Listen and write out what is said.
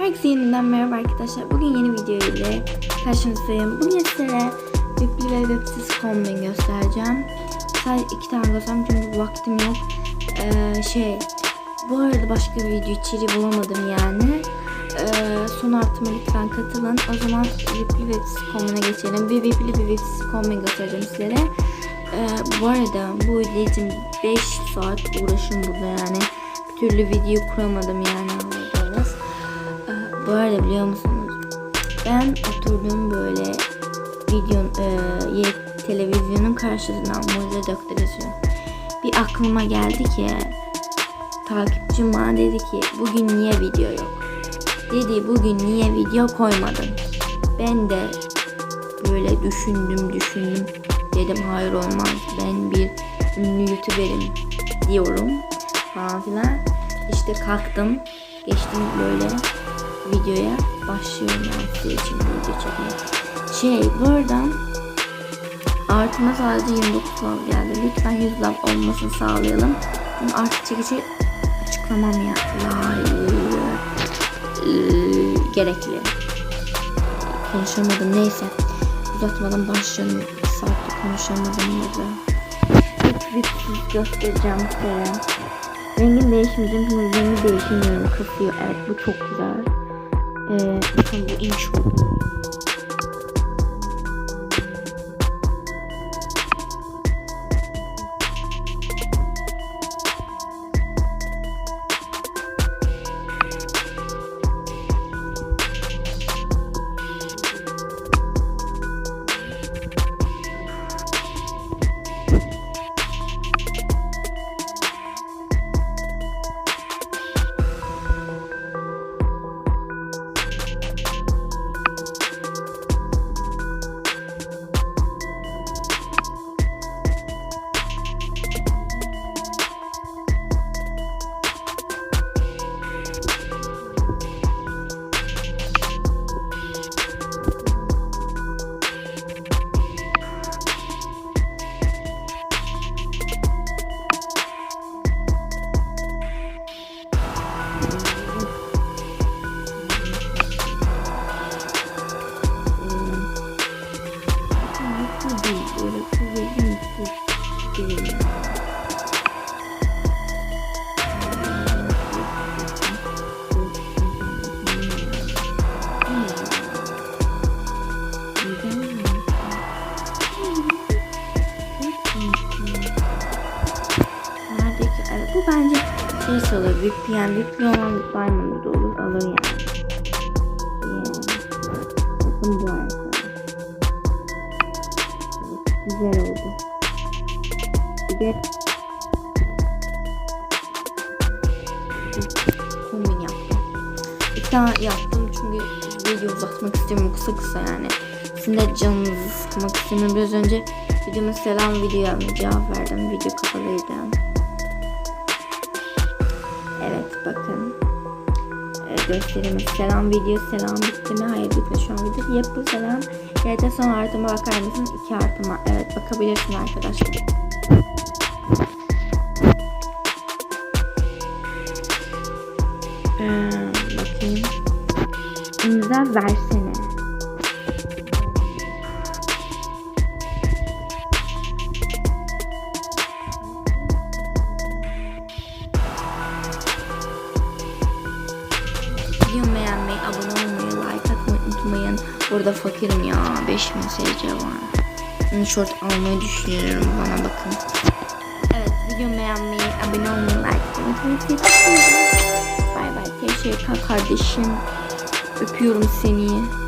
Herkese yeniden merhaba arkadaşlar. Bugün yeni video ile karşınızdayım. Bugün sizlere webli ve websiz kombin göstereceğim. Sadece iki tane göstereceğim çünkü vaktim yok. Ee, şey, bu arada başka bir video içeriği bulamadım yani. Ee, son artıma lütfen katılın. O zaman webli ve websiz kombine geçelim. Bir webli bir websiz kombin göstereceğim sizlere. Ee, bu arada bu video için 5 saat uğraşım burada yani. Bir türlü video kuramadım yani bu arada biliyor musunuz? Ben oturdum böyle video e, televizyonun karşısından mucize doktorası. Bir aklıma geldi ki takipçim bana dedi ki bugün niye video yok? Dedi bugün niye video koymadın? Ben de böyle düşündüm düşündüm. Dedim hayır olmaz ben bir ünlü youtuberim diyorum falan filan. İşte kalktım geçtim böyle videoya başlıyorum yani size için video çekmeye. Şey buradan artıma sadece 29 love geldi. Lütfen 100 love olmasını sağlayalım. Bunu artık çekici açıklamam ya. Layık. Gerekli. Konuşamadım neyse. Uzatmadan başlayalım. Bir saattir konuşamadım burada. İlk vipsiz göstereceğim size. Rengin değişmeyeceğim çünkü rengi değişmiyorum. Kasıyor. Evet bu çok güzel. Ee, bakın bu inç oldu. Kuvvetli mutlu değil. Neredeki? Evet, bu bence şey sayılır. VPN, VPN Diamond da olur. De kombin yaptım. İki tane yaptım çünkü video uzatmak istemiyorum kısa kısa yani. Sizin de canınızı sıkmak istemiyorum. Biraz önce videomun selam videoya cevap verdim. Video kapalıydı. Evet bakın. Ee, göstereyim. Selam video selam bitti mi? Hayır bitmedi şu an video. Yapı selam. GT son artıma bakar mısın? İki artıma. Evet bakabilirsin arkadaşlar. Ee, bakayım. İmza versene. Videomu beğenmeyi, abone olmayı, like atmayı unutmayın. Burada fakirim ya. 5000 SC var. Short almayı düşünüyorum. Bana bakın. Videomu beğenmeyi, abone olmayı, like atmayı unutmayın. Bay bay. Teşekkür kardeşim. Öpüyorum seni.